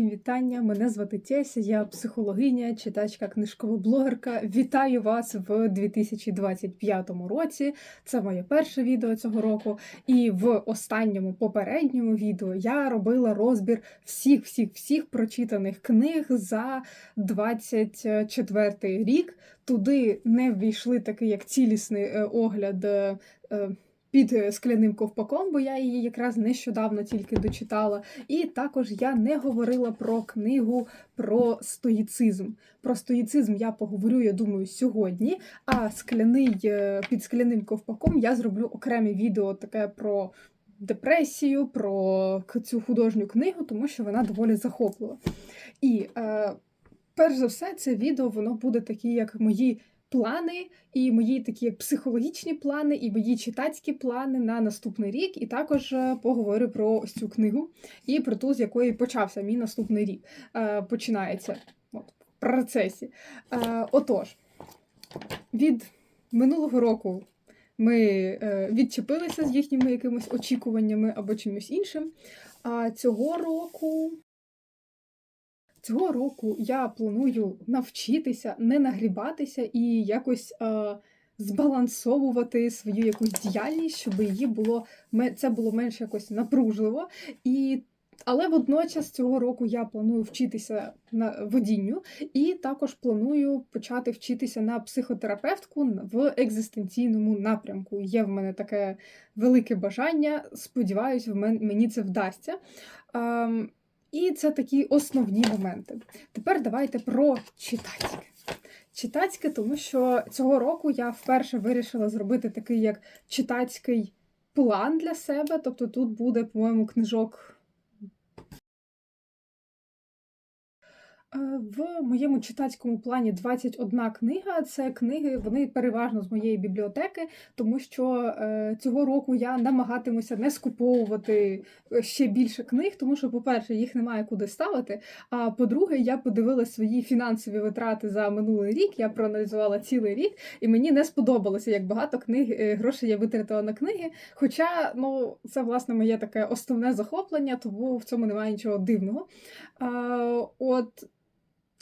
всім вітання. Мене звати Теся, я психологиня, читачка, книжкова блогерка. Вітаю вас в 2025 році. Це моє перше відео цього року. І в останньому попередньому відео я робила розбір всіх, всіх, всіх прочитаних книг за 24 рік. Туди не ввійшли такий як цілісний е, огляд. Під е, скляним ковпаком, бо я її якраз нещодавно тільки дочитала. І також я не говорила про книгу про стоїцизм. Про стоїцизм я поговорю, я думаю, сьогодні. А скляний е, під скляним ковпаком я зроблю окреме відео таке про. Депресію, про цю художню книгу, тому що вона доволі захоплива. І е, перш за все, це відео воно буде такі, як мої плани, і мої такі психологічні плани, і мої читацькі плани на наступний рік. І також е, поговорю про ось цю книгу і про ту, з якої почався мій наступний рік. Е, починається от, в процесі. Е, отож, від минулого року. Ми відчепилися з їхніми якимись очікуваннями або чимось іншим. А цього року Цього року я планую навчитися не нагрібатися і якось е, збалансовувати свою якусь діяльність, щоб її було це було менш якось напружливо. І, але водночас цього року я планую вчитися на водінню, і також планую почати вчитися на психотерапевтку в екзистенційному напрямку. Є в мене таке велике бажання. Сподіваюсь, в мен- мені це вдасться. І це такі основні моменти. Тепер давайте про читацьке. Читацьке, тому що цього року я вперше вирішила зробити такий як читацький план для себе. Тобто тут буде, по-моєму, книжок. В моєму читацькому плані 21 книга. Це книги, вони переважно з моєї бібліотеки, тому що е, цього року я намагатимуся не скуповувати е, ще більше книг, тому що, по-перше, їх немає куди ставити. А по-друге, я подивилася свої фінансові витрати за минулий рік. Я проаналізувала цілий рік, і мені не сподобалося, як багато книг е, грошей я витратила на книги. Хоча, ну, це власне моє таке основне захоплення, тому в цьому немає нічого дивного. От.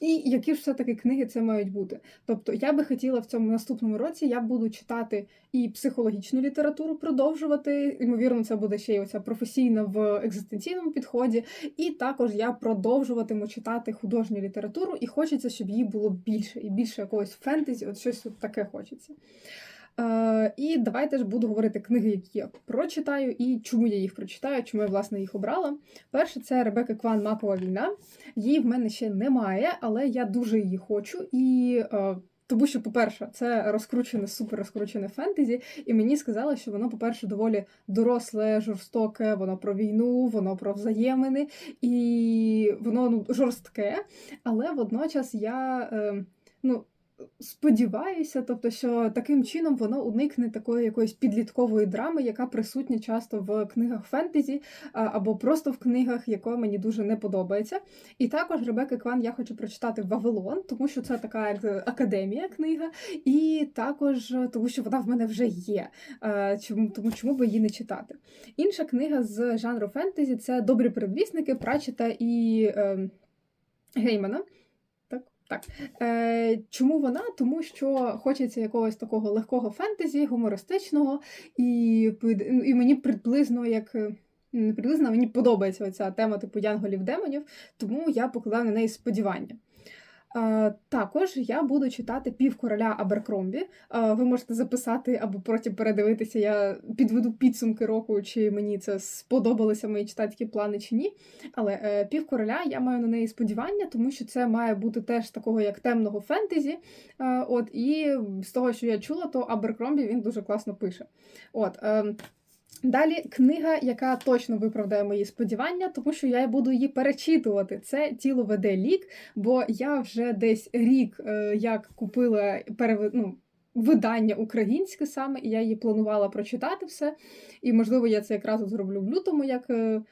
І які ж все-таки книги це мають бути? Тобто, я би хотіла в цьому наступному році я буду читати і психологічну літературу, продовжувати. Ймовірно, це буде ще й оця професійна в екзистенційному підході. І також я продовжуватиму читати художню літературу, і хочеться, щоб її було більше і більше якогось фентезі, от щось от таке хочеться. Е, і давайте ж буду говорити книги, які я прочитаю, і чому я їх прочитаю, чому я власне їх обрала. Перше, це Ребека Кван Макова війна. Її в мене ще немає, але я дуже її хочу. І е, тому що, по-перше, це розкручене, супер розкручене фентезі, і мені сказали, що воно, по-перше, доволі доросле, жорстоке, воно про війну, воно про взаємини, і воно ну, жорстке. Але водночас я е, ну, сподіваюся, тобто, що таким чином воно уникне такої якоїсь підліткової драми, яка присутня часто в книгах фентезі або просто в книгах, яка мені дуже не подобається. І також Ребекки Кван я хочу прочитати Вавилон, тому що це така як академія книга, і також тому, що вона в мене вже є. Чому тому, чому би її не читати? Інша книга з жанру фентезі це Добрі передвісники Прачета і е, Геймана. Так. Е, чому вона? Тому що хочеться якогось такого легкого фентезі, гумористичного, і, і мені приблизно як. е, не Приблизно мені подобається оця тема типу янголів демонів, тому я покладаю на неї сподівання. Е, також я буду читати півкороля Аберкромбі. Е, ви можете записати або потім передивитися. Я підведу підсумки року, чи мені це сподобалися мої читацькі плани чи ні. Але е, півкороля я маю на неї сподівання, тому що це має бути теж такого як темного фентезі. От і з того, що я чула, то Аберкромбі він дуже класно пише. От. Далі книга, яка точно виправдає мої сподівання, тому що я буду її перечитувати. Це тіло веде лік, бо я вже десь рік е, як купила перев... ну, видання українське саме, і я її планувала прочитати все. І, можливо, я це якраз зроблю в лютому, як е,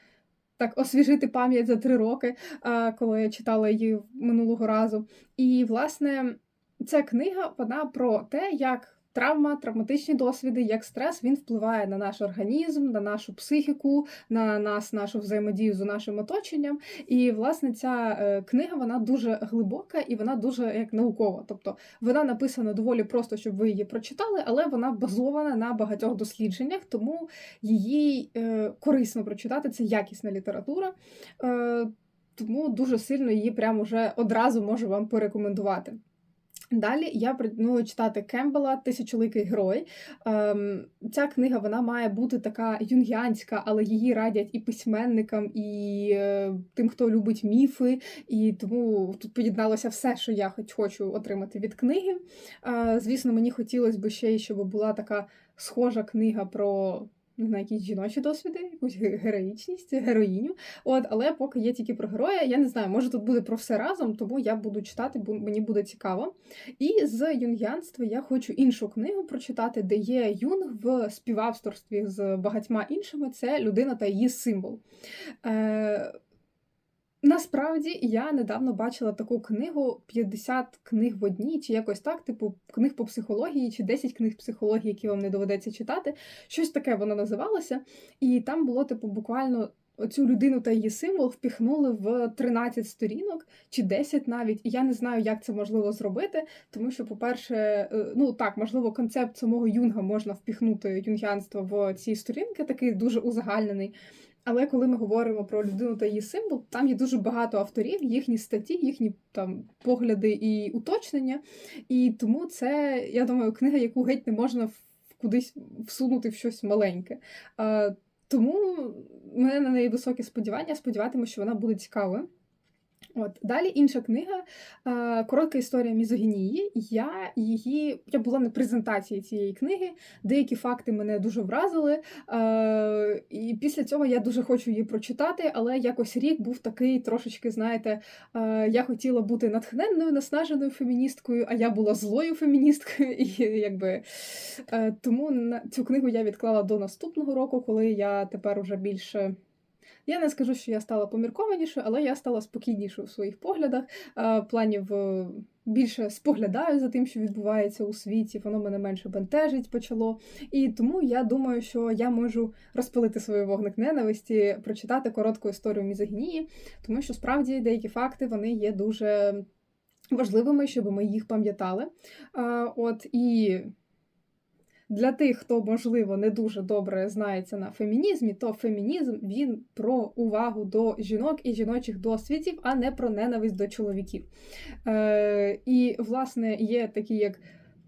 так освіжити пам'ять за три роки, е, коли я читала її минулого разу. І, власне, ця книга вона про те, як травма, травматичні досвіди, як стрес, він впливає на наш організм, на нашу психіку, на нас, нашу взаємодію з нашим оточенням. І, власне, ця е, книга вона дуже глибока і вона дуже як наукова. Тобто вона написана доволі просто, щоб ви її прочитали, але вона базована на багатьох дослідженнях, тому її е, корисно прочитати. Це якісна література. Е, тому дуже сильно її прямо вже одразу можу вам порекомендувати. Далі я пропоную читати Кембела Тисячоликий герой. Ем, Ця книга вона має бути така юнгіанська, але її радять і письменникам, і е, тим, хто любить міфи. І тому тут поєдналося все, що я хоч хочу отримати від книги. Е, звісно, мені хотілося б ще, щоб була така схожа книга про не знаю, якісь жіночі досвіди, якусь героїчність, героїню. От, але поки є тільки про героя, я не знаю, може тут буде про все разом, тому я буду читати, бо мені буде цікаво. І з юнгянства я хочу іншу книгу прочитати, де є юнг в співавторстві з багатьма іншими. Це людина та її символ. Е, Насправді я недавно бачила таку книгу 50 книг в одній, чи якось так, типу книг по психології, чи 10 книг психології, які вам не доведеться читати. Щось таке воно називалося. І там було, типу, буквально оцю людину та її символ впіхнули в 13 сторінок чи 10 навіть. І я не знаю, як це можливо зробити, тому що, по-перше, е, ну так, можливо, концепт самого юнга можна впіхнути юнгіанство в ці сторінки, такий дуже узагальнений. Але коли ми говоримо про людину та її символ, там є дуже багато авторів, їхні статті, їхні там погляди і уточнення. І тому це, я думаю, книга, яку геть не можна кудись всунути в щось маленьке. Тому в мене на неї високі сподівання. Сподіватимусь, що вона буде цікавою. От Далі інша книга Коротка історія мізогінії. Я її я була на презентації цієї книги, деякі факти мене дуже вразили. І після цього я дуже хочу її прочитати, але якось рік був такий трошечки, знаєте, я хотіла бути натхненною, наснаженою феміністкою, а я була злою феміністкою. І якби Тому цю книгу я відклала до наступного року, коли я тепер уже більше. Я не скажу, що я стала поміркованішою, але я стала спокійнішою в своїх поглядах. Планів більше споглядаю за тим, що відбувається у світі, воно мене менше бентежить почало. І тому я думаю, що я можу розпалити свій вогник ненависті, прочитати коротку історію мізогінії, тому що справді деякі факти вони є дуже важливими, щоб ми їх пам'ятали. От і. Для тих, хто, можливо, не дуже добре знається на фемінізмі, то фемінізм він про увагу до жінок і жіночих досвідів, а не про ненависть до чоловіків. Е, І, власне, є такі як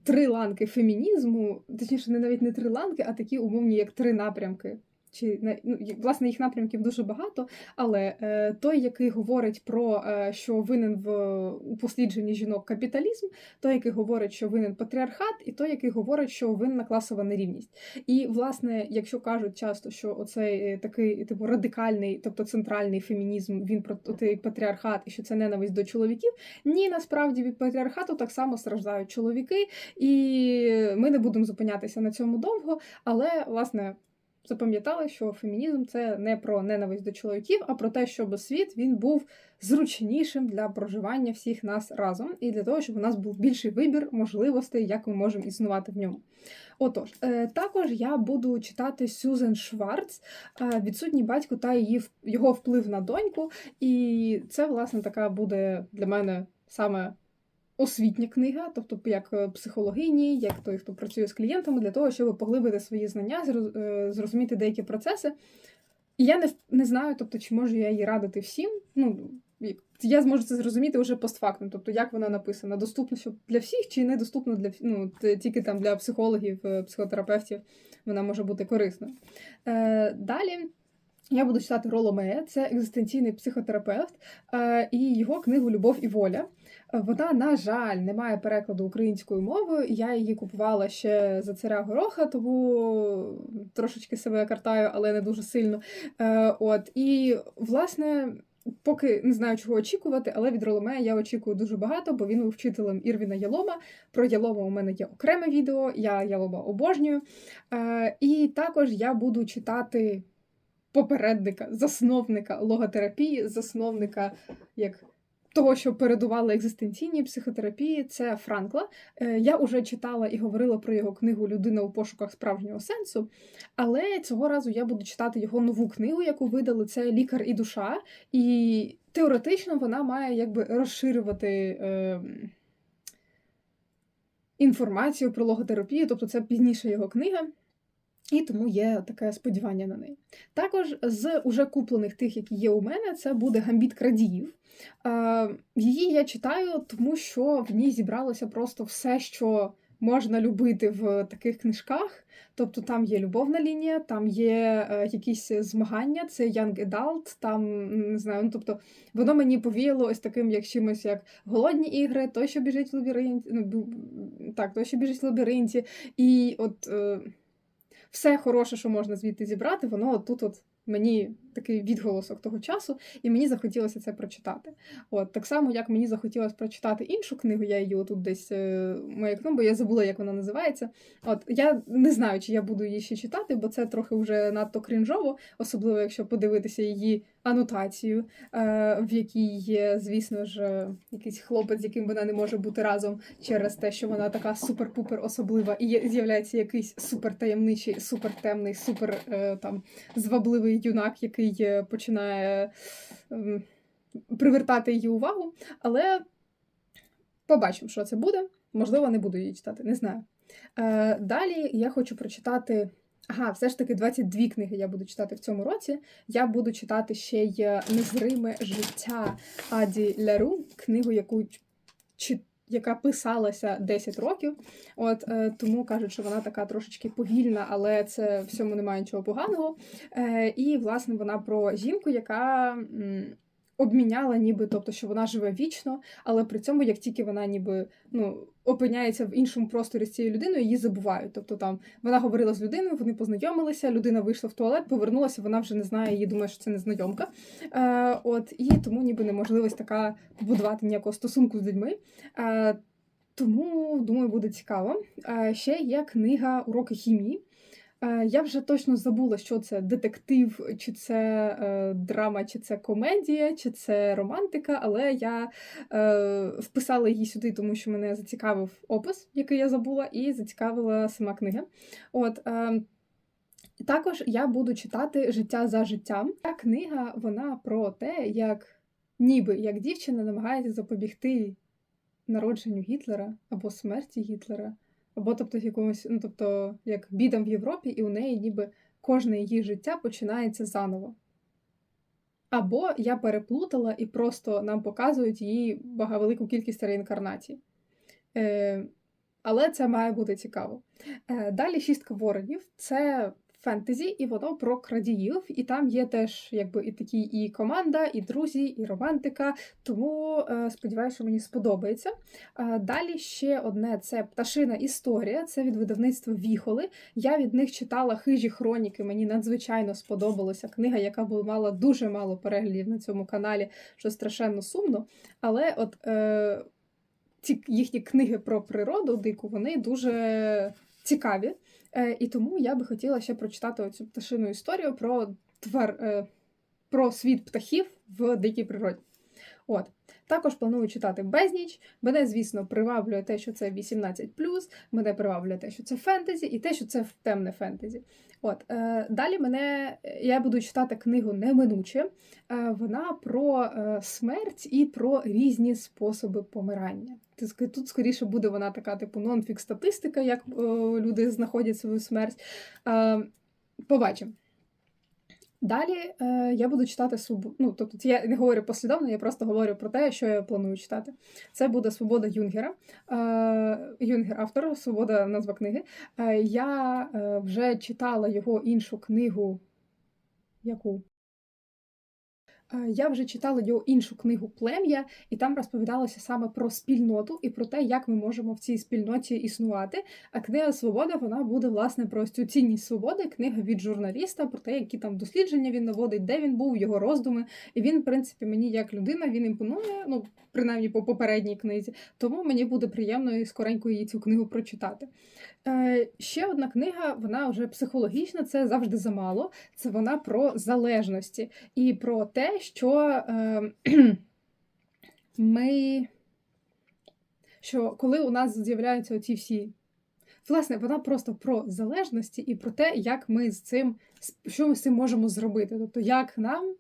три ланки фемінізму, точніше, не навіть не три ланки, а такі умовні, як три напрямки чи ну, власне їх напрямків дуже багато, але е, той, який говорить про е, що винен в упослідженні жінок капіталізм, той, який говорить, що винен патріархат, і той, який говорить, що винна класова нерівність. І, власне, якщо кажуть часто, що оцей е, такий типу радикальний, тобто центральний фемінізм, він про той патріархат, і що це ненависть до чоловіків, ні, насправді від патріархату так само страждають чоловіки, і ми не будемо зупинятися на цьому довго, але власне запам'ятали, що фемінізм це не про ненависть до чоловіків, а про те, щоб світ він був зручнішим для проживання всіх нас разом, і для того, щоб у нас був більший вибір можливостей, як ми можемо існувати в ньому. Отож, е, також я буду читати Сюзен Шварц, е, відсутній батько та її його вплив на доньку. І це, власне, така буде для мене саме освітня книга, тобто як е, психологині, як той, хто працює з клієнтами, для того, щоб поглибити свої знання, е, зрозуміти деякі процеси. І я не не знаю, тобто, чи можу я її радити всім. Ну, Я зможу це зрозуміти вже постфактум, тобто як вона написана, доступна для всіх, чи недоступна для ну, тільки там для психологів, е, психотерапевтів вона може бути корисною. Е, Далі. Я буду читати Роло Мея, це екзистенційний психотерапевт, і його книгу Любов і воля. Вона, на жаль, не має перекладу українською мовою. Я її купувала ще за царя гороха, тому трошечки себе картаю, але не дуже сильно. Е, от і власне. Поки не знаю, чого очікувати, але від Роломея я очікую дуже багато, бо він був вчителем Ірвіна Ялома. Про Ялома у мене є окреме відео, я Ялома обожнюю. Е, І також я буду читати попередника, засновника логотерапії, засновника як того, що передувало екзистенційній психотерапії, це Франкла. Е, Я вже читала і говорила про його книгу Людина у пошуках справжнього сенсу. Але цього разу я буду читати його нову книгу, яку видали це Лікар і душа. І теоретично вона має якби розширювати. Е, Інформацію про логотерапію, тобто це пізніше його книга, і тому є таке сподівання на неї. Також з уже куплених тих, які є у мене, це буде гамбіт крадіїв. Її я читаю, тому що в ній зібралося просто все, що можна любити в таких книжках. Тобто там є любовна лінія, там є е, якісь змагання, це young adult, там не знаю, ну тобто воно мені повіяло ось таким, як чимось, як голодні ігри, той, що біжить в лабіринті, ну так, той, що біжить в лабіринті, і от е, все хороше, що можна звідти зібрати, воно тут от мені такий відголосок того часу, і мені захотілося це прочитати. От так само, як мені захотілося прочитати іншу книгу, я її отут десь е, маякну, бо я забула, як вона називається. От я не знаю, чи я буду її ще читати, бо це трохи вже надто крінжово, особливо якщо подивитися її анотацію, е, в якій є, звісно ж, якийсь хлопець, з яким вона не може бути разом через те, що вона така супер-пупер особлива, і з'являється якийсь супер таємничий, супер темний, супер там звабливий юнак, який е, починає ем, привертати її увагу. Але побачимо, що це буде. Можливо, не буду її читати, не знаю. Е, далі я хочу прочитати. Ага, все ж таки 22 книги я буду читати в цьому році. Я буду читати ще й Незриме життя Аді Ляру, книгу, яку чи, яка писалася 10 років. От е, тому кажуть, що вона така трошечки повільна, але це всьому немає нічого поганого. Е, і власне вона про жінку, яка. м, Обміняла, ніби, тобто, що вона живе вічно, але при цьому, як тільки вона ніби ну, опиняється в іншому просторі з цією людиною, її забувають. Тобто там вона говорила з людиною, вони познайомилися, людина вийшла в туалет, повернулася, вона вже не знає, її думає, що це незнайомка. Е, от, і тому ніби неможливість така побудувати ніякого стосунку з людьми. Е, тому, думаю, буде цікаво. Е, ще є книга Уроки хімії. Е, Я вже точно забула, що це детектив, чи це е, драма, чи це комедія, чи це романтика, але я е, вписала її сюди, тому що мене зацікавив опис, який я забула, і зацікавила сама книга. От, також я буду читати Життя за життям. Ця книга вона про те, як ніби як дівчина намагається запобігти народженню Гітлера або смерті Гітлера, або тобто якомусь, ну тобто як бідам в Європі, і у неї ніби кожне її життя починається заново. Або я переплутала і просто нам показують її велику кількість реінкарнацій. Е, але це має бути цікаво. Е, далі шістка воронів це фентезі, і воно про крадіїв. І там є теж якби і такі і команда, і друзі, і романтика. Тому е, сподіваюся, що мені сподобається. Е, далі ще одне це пташина історія. Це від видавництва Віхоли. Я від них читала хижі хроніки. Мені надзвичайно сподобалася книга, яка була мала дуже мало переглядів на цьому каналі, що страшенно сумно. Але от е, ці їхні книги про природу дику, вони дуже цікаві. Е, і тому я би хотіла ще прочитати оцю пташину історію про твар, е, про світ птахів в дикій природі. От. Також планую читати безніч. Мене, звісно, приваблює те, що це 18, мене приваблює те, що це фентезі, і те, що це темне фентезі. От. Е, далі мене я буду читати книгу Неминуче. Е, вона про е, смерть і про різні способи помирання. Тут скоріше буде вона така, типу, нонфік статистика, як е, люди знаходять свою смерть. Е, побачимо. Далі е, я буду читати свободу. Ну, тобто, я не говорю послідовно, я просто говорю про те, що я планую читати. Це буде Свобода Юнгера. Е, Юнгер автор, Свобода назва книги. Е, я е, вже читала його іншу книгу. Яку? Е, Я вже читала його іншу книгу Плем'я, і там розповідалося саме про спільноту і про те, як ми можемо в цій спільноті існувати. А книга Свобода вона буде власне про цю цінність свободи, книга від журналіста, про те, які там дослідження він наводить, де він був, його роздуми. І він, в принципі, мені як людина він імпонує, ну принаймні по попередній книзі. Тому мені буде приємно і скоренько її цю книгу прочитати. Е, ще одна книга, вона вже психологічна, це завжди замало. Це вона про залежності і про те, що е, ми. Що коли у нас з'являються оці всі. Власне, вона просто про залежності і про те, як ми з цим, що ми з цим можемо зробити. Тобто, як нам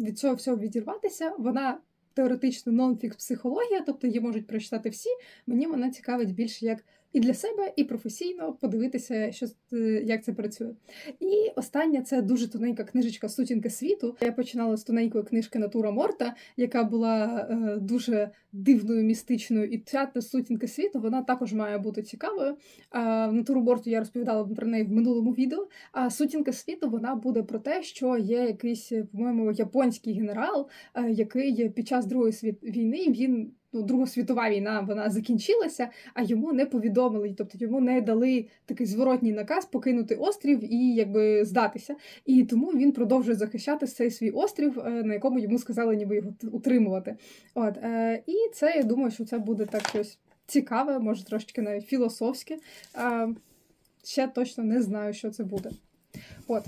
від цього всього відірватися, вона теоретично нонфікс психологія, тобто її можуть прочитати всі. Мені вона цікавить більше як і для себе, і професійно подивитися, що е, як це працює. І остання це дуже тоненька книжечка Сутінки світу. Я починала з тоненької книжки Натура Морта, яка була е, дуже дивною, містичною. І ця сутінка світу вона також має бути цікавою. А Натуру Морту я розповідала про неї в минулому відео. А сутінка світу вона буде про те, що є якийсь, по-моєму, японський генерал, е, який під час Другої світ війни він ну, Друга світова війна вона закінчилася, а йому не повідомили, тобто йому не дали такий зворотній наказ покинути острів і якби здатися. І тому він продовжує захищати цей свій острів, е, на якому йому сказали, ніби його утримувати. От е, і це я думаю, що це буде так щось цікаве, може трошки навіть філософське. Е, ще точно не знаю, що це буде. От.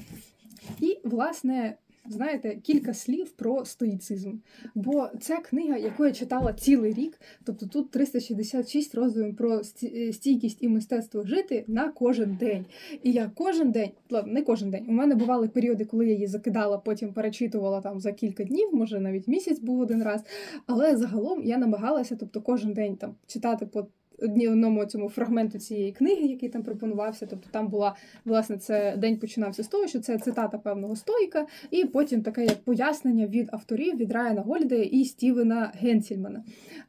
І, власне, знаєте, кілька слів про стоїцизм. Бо це книга, яку я читала цілий рік, тобто тут 366 роздумів про е, стійкість і мистецтво жити на кожен день. І я кожен день, ладно, не кожен день. У мене бували періоди, коли я її закидала, потім перечитувала там за кілька днів, може навіть місяць був один раз. Але загалом я намагалася, тобто кожен день там читати по одному цьому фрагменту цієї книги, який там пропонувався. Тобто там була власне це день починався з того, що це цитата певного стоїка, і потім таке як пояснення від авторів від Райана Голідея і Стівена Генсільмана.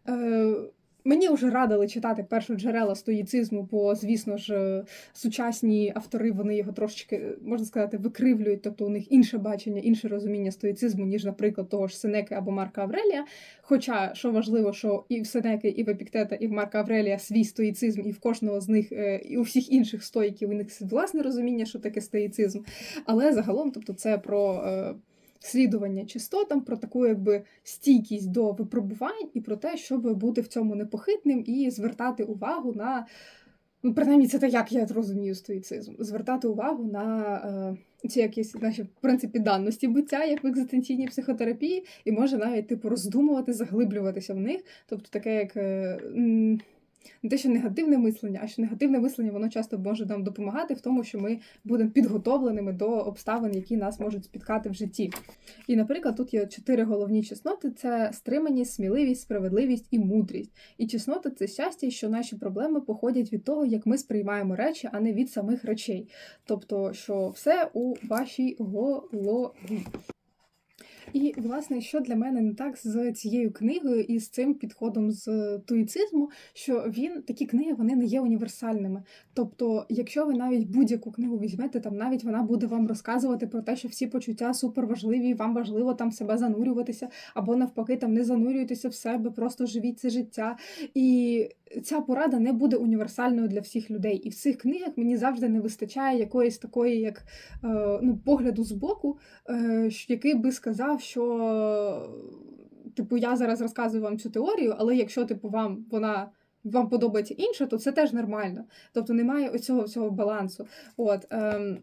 Е, Мені вже радили читати першу джерела стоїцизму, бо, звісно ж, е, сучасні автори вони його трошечки, можна сказати, викривлюють, тобто у них інше бачення, інше розуміння стоїцизму, ніж, наприклад, того ж Сенеки або Марка Аврелія. Хоча, що важливо, що і в Сенеки, і в Епіктета, і в Марка Аврелія свій стоїцизм, і в кожного з них, е, і у всіх інших стоїків у них власне розуміння, що таке стоїцизм. Але загалом, тобто, це про. Слідування чистотам, про таку якби стійкість до випробувань і про те, щоб бути в цьому непохитним і звертати увагу на. Ну, принаймні, це те, як я розумію стоїцизм. Звертати увагу на е, ці якісь наші в принципі даності буття, як в екзистенційній психотерапії, і може навіть типу роздумувати, заглиблюватися в них. Тобто таке, як. Е, не те, що негативне мислення, а що негативне мислення воно часто може нам допомагати в тому, що ми будемо підготовленими до обставин, які нас можуть спіткати в житті. І, наприклад, тут є чотири головні чесноти: це стриманість, сміливість, справедливість і мудрість. І чеснота це щастя, що наші проблеми походять від того, як ми сприймаємо речі, а не від самих речей. Тобто, що все у вашій голові. І, власне, що для мене не так з цією книгою і з цим підходом з туїцизму, що він такі книги вони не є універсальними. Тобто, якщо ви навіть будь-яку книгу візьмете, там навіть вона буде вам розказувати про те, що всі почуття суперважливі, і вам важливо там себе занурюватися, або навпаки, там не занурюйтеся в себе, просто живіть це життя. І ця порада не буде універсальною для всіх людей. І в цих книгах мені завжди не вистачає якоїсь такої, як е, ну, погляду з боку, е, який би сказав, що типу я зараз розказую вам цю теорію, але якщо типу вам вона. Вам подобається інше, то це теж нормально. Тобто немає оцього всього балансу. От, ем,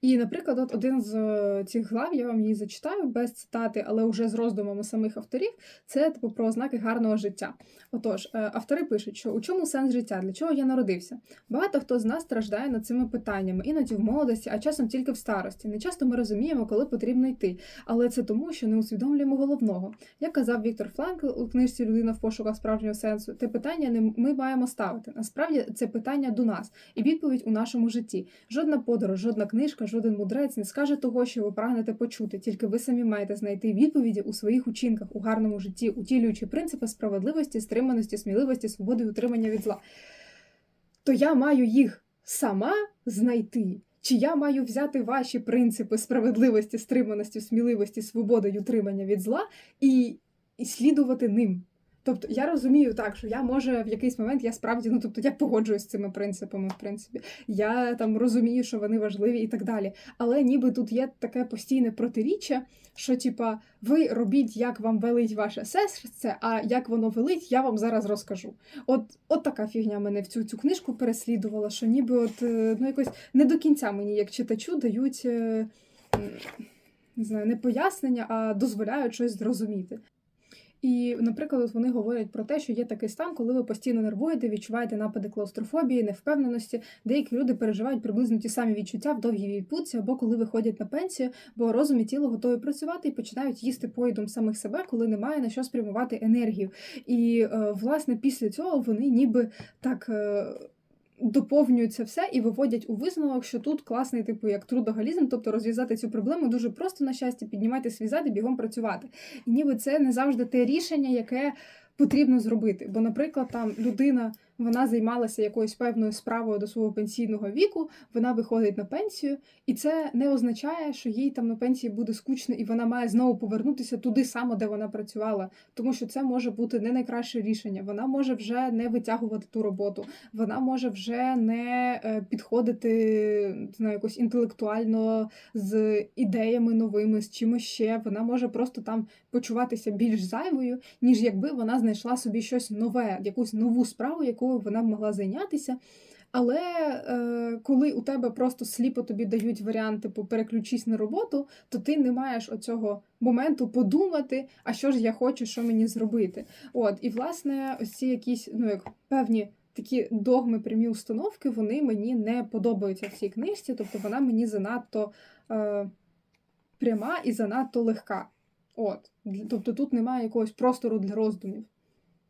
і, наприклад, от один з е, цих глав, я вам її зачитаю без цитати, але вже з роздумами самих авторів, це типу про ознаки гарного життя. Отож, е, автори пишуть, що у чому сенс життя, для чого я народився? Багато хто з нас страждає над цими питаннями, іноді в молодості, а часом тільки в старості. Не часто ми розуміємо, коли потрібно йти, але це тому, що не усвідомлюємо головного. Як казав Віктор Франкл у книжці Людина в пошуках справжнього сенсу, те питання не ми маємо ставити. Насправді це питання до нас і відповідь у нашому житті. Жодна подорож, жодна книжка, жоден мудрець не скаже того, що ви прагнете почути, тільки ви самі маєте знайти відповіді у своїх учинках у гарному житті, утілюючи принципи справедливості, стриманості, сміливості, свободи і утримання від зла. То я маю їх сама знайти. Чи я маю взяти ваші принципи справедливості, стриманості, сміливості, свободи й утримання від зла і, і слідувати ним? Тобто я розумію так, що я може в якийсь момент я справді, ну тобто я погоджуюсь з цими принципами, в принципі. Я там розумію, що вони важливі і так далі. Але ніби тут є таке постійне протиріччя, що типа ви робіть, як вам велить ваше серце, а як воно велить, я вам зараз розкажу. От от така фігня мене в цю цю книжку переслідувала, що ніби от е, ну якось не до кінця мені, як читачу, дають. Е, не знаю, не пояснення, а дозволяють щось зрозуміти. І, наприклад, вони говорять про те, що є такий стан, коли ви постійно нервуєте, відчуваєте напади клаустрофобії, невпевненості. Деякі люди переживають приблизно ті самі відчуття в довгій відпустці або коли виходять на пенсію, бо розум і тіло готові працювати і починають їсти поїдом самих себе, коли немає на що спрямувати енергію. І е, власне після цього вони ніби так. Доповнюють все і виводять у висновок, що тут класний, типу, як трудоголізм, тобто розв'язати цю проблему дуже просто на щастя, піднімати свій зад і бігом працювати. І ніби це не завжди те рішення, яке потрібно зробити. Бо, наприклад, там людина вона займалася якоюсь певною справою до свого пенсійного віку, вона виходить на пенсію, і це не означає, що їй там на пенсії буде скучно, і вона має знову повернутися туди саме, де вона працювала, тому що це може бути не найкраще рішення. Вона може вже не витягувати ту роботу, вона може вже не е, підходити знаю, якось інтелектуально з ідеями новими, з чимось ще. Вона може просто там почуватися більш зайвою, ніж якби вона знайшла собі щось нове, якусь нову справу, яку вона б могла зайнятися. Але е, коли у тебе просто сліпо тобі дають варіант, типу переключись на роботу, то ти не маєш оцього моменту подумати, а що ж я хочу, що мені зробити. От, і власне, ось ці якісь ну як певні такі догми, прямі установки, вони мені не подобаються в цій книжці, тобто вона мені занадто е, пряма і занадто легка. От, тобто тут немає якогось простору для роздумів.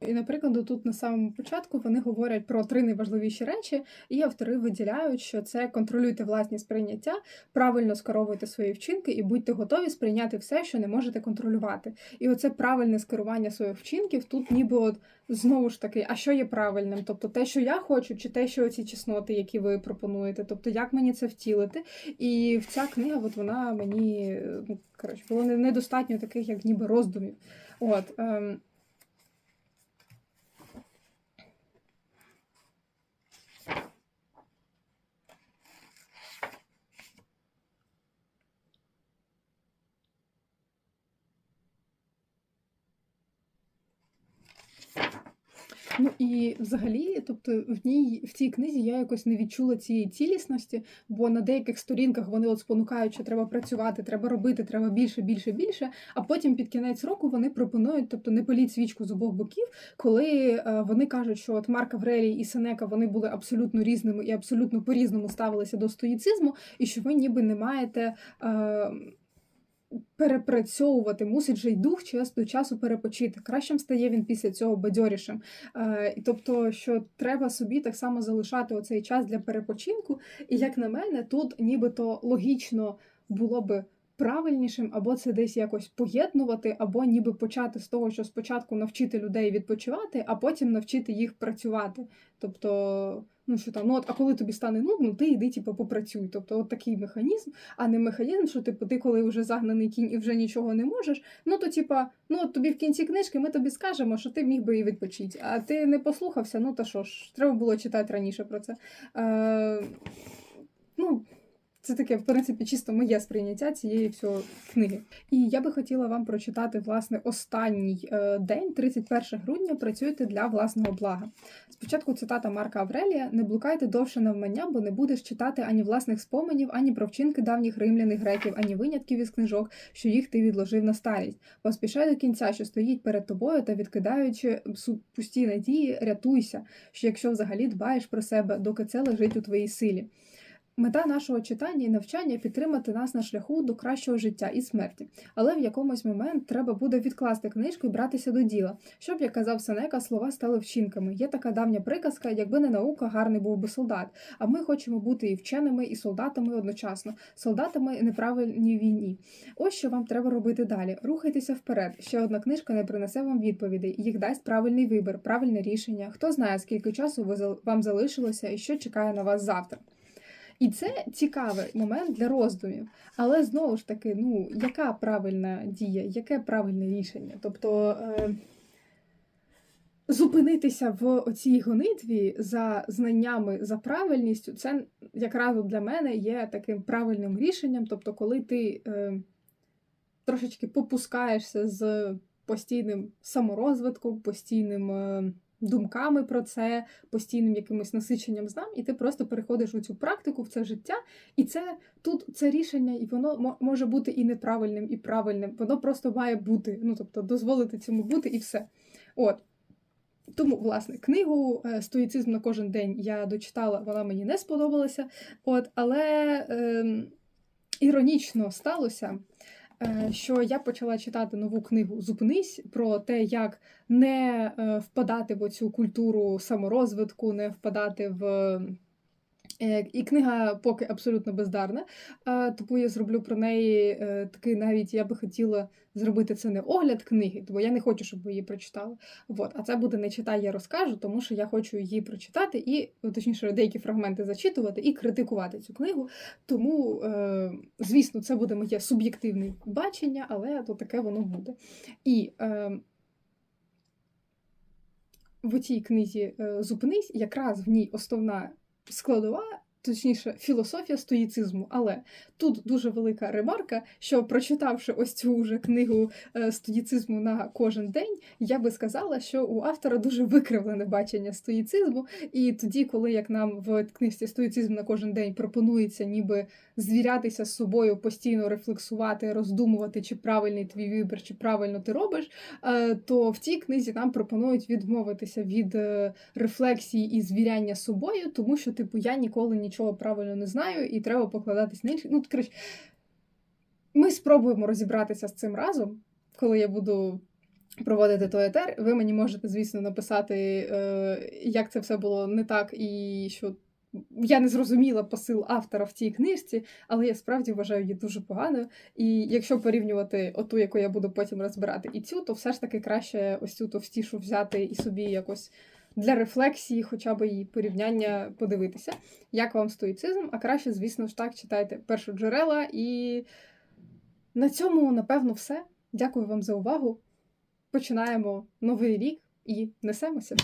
І, наприклад, тут на самому початку вони говорять про три найважливіші речі, і автори виділяють, що це контролюйте власні сприйняття, правильно скеровуйте свої вчинки і будьте готові сприйняти все, що не можете контролювати. І оце правильне скерування своїх вчинків тут, ніби от знову ж таки, а що є правильним? Тобто те, що я хочу, чи те, що ці чесноти, які ви пропонуєте, тобто як мені це втілити? І ця книга, от вона мені ну коротше, було недостатньо таких, як ніби роздумів. От. Ем, Ну і взагалі, тобто в ній в цій книзі я якось не відчула цієї цілісності, бо на деяких сторінках вони от спонукають, що треба працювати, треба робити, треба більше, більше, більше. А потім під кінець року вони пропонують, тобто не політь свічку з обох боків, коли е, вони кажуть, що от Марк Аврелій і Сенека вони були абсолютно різними і абсолютно по різному ставилися до стоїцизму, і що ви ніби не маєте. Е, перепрацьовувати, мусить же й дух час до часу перепочити. Кращим стає він після цього бадьорішим. Е, і тобто, що треба собі так само залишати оцей час для перепочинку. І як на мене, тут нібито логічно було би. Правильнішим, або це десь якось поєднувати, або ніби почати з того, що спочатку навчити людей відпочивати, а потім навчити їх працювати. Тобто Ну, що там, ну от, а коли тобі стане нудно, ти йди, типу, попрацюй. Тобто, от такий механізм, а не механізм, що типу, ти, коли вже загнаний кінь і вже нічого не можеш. Ну то, типа, ну от тобі в кінці книжки ми тобі скажемо, що ти міг би і відпочити. А ти не послухався, ну то що ж, треба було читати раніше про це. Е, Ну, це таке, в принципі, чисто моє сприйняття цієї всього книги. І я би хотіла вам прочитати власне останній е, день, 31 грудня. Працюйте для власного блага. Спочатку цитата Марка Аврелія: не блукайте довше навмання, бо не будеш читати ані власних споменів, ані про вчинки давніх римлян і греків, ані винятків із книжок, що їх ти відложив на старість. Поспішай до кінця, що стоїть перед тобою, та відкидаючи пусті надії, рятуйся, що якщо взагалі дбаєш про себе, доки це лежить у твоїй силі. Мета нашого читання і навчання підтримати нас на шляху до кращого життя і смерті, але в якомусь момент треба буде відкласти книжку і братися до діла. Щоб, як казав Сенека, слова стали вчинками. Є така давня приказка, якби не наука, гарний був би солдат. А ми хочемо бути і вченими, і солдатами одночасно, солдатами неправильній війні. Ось що вам треба робити далі. Рухайтеся вперед. Ще одна книжка не принесе вам відповідей, їх дасть правильний вибір, правильне рішення. Хто знає, скільки часу ви вам залишилося і що чекає на вас завтра. І це цікавий момент для роздумів. Але знову ж таки, ну, яка правильна дія, яке правильне рішення? Тобто е, зупинитися в цій гонитві за знаннями, за правильністю, це якраз для мене є таким правильним рішенням. Тобто, коли ти е, трошечки попускаєшся з постійним саморозвитком, постійним. Е, думками про це, постійним якимось насиченням знань, і ти просто переходиш у цю практику, в це життя. І це тут це рішення, і воно може бути і неправильним, і правильним. Воно просто має бути. Ну тобто, дозволити цьому бути і все. От. Тому, власне, книгу е, Стоїцизм на кожен день я дочитала, вона мені не сподобалася. От, але ем, іронічно сталося, е, що я почала читати нову книгу Зупинись про те, як не е, впадати в оцю культуру саморозвитку, не впадати в. Е, І книга поки абсолютно бездарна, тому я зроблю про неї е, такий навіть я би хотіла зробити це не огляд книги, бо я не хочу, щоб ви її прочитали. Вот. А це буде не читай, я розкажу, тому що я хочу її прочитати і, точніше, деякі фрагменти зачитувати і критикувати цю книгу. Тому, е, звісно, це буде моє суб'єктивне бачення, але то таке воно буде. І в цій книзі Зупинись, якраз в ній основна skladová Точніше, філософія стоїцизму, але тут дуже велика ремарка, що прочитавши ось цю вже книгу е, стоїцизму на кожен день, я би сказала, що у автора дуже викривлене бачення стоїцизму. І тоді, коли як нам в книжці стоїцизм на кожен день пропонується, ніби звірятися з собою, постійно рефлексувати, роздумувати, чи правильний твій вибір, чи правильно ти робиш, е, то в цій книзі нам пропонують відмовитися від е, рефлексії і звіряння з собою, тому що, типу, я ніколи нічого правильно не знаю, і треба покладатись на інших. Ну, коротше, ми спробуємо розібратися з цим разом, коли я буду проводити той етер. Ви мені можете, звісно, написати, е, як це все було не так, і що. Я не зрозуміла посил автора в цій книжці, але я справді вважаю її дуже поганою. І якщо порівнювати оту, яку я буду потім розбирати, і цю, то все ж таки краще ось цю товстішу взяти і собі якось для рефлексії, хоча б і порівняння подивитися, як вам стоїцизм, а краще, звісно ж так, читайте першоджерела. І на цьому, напевно, все. Дякую вам за увагу. Починаємо новий рік і несемося.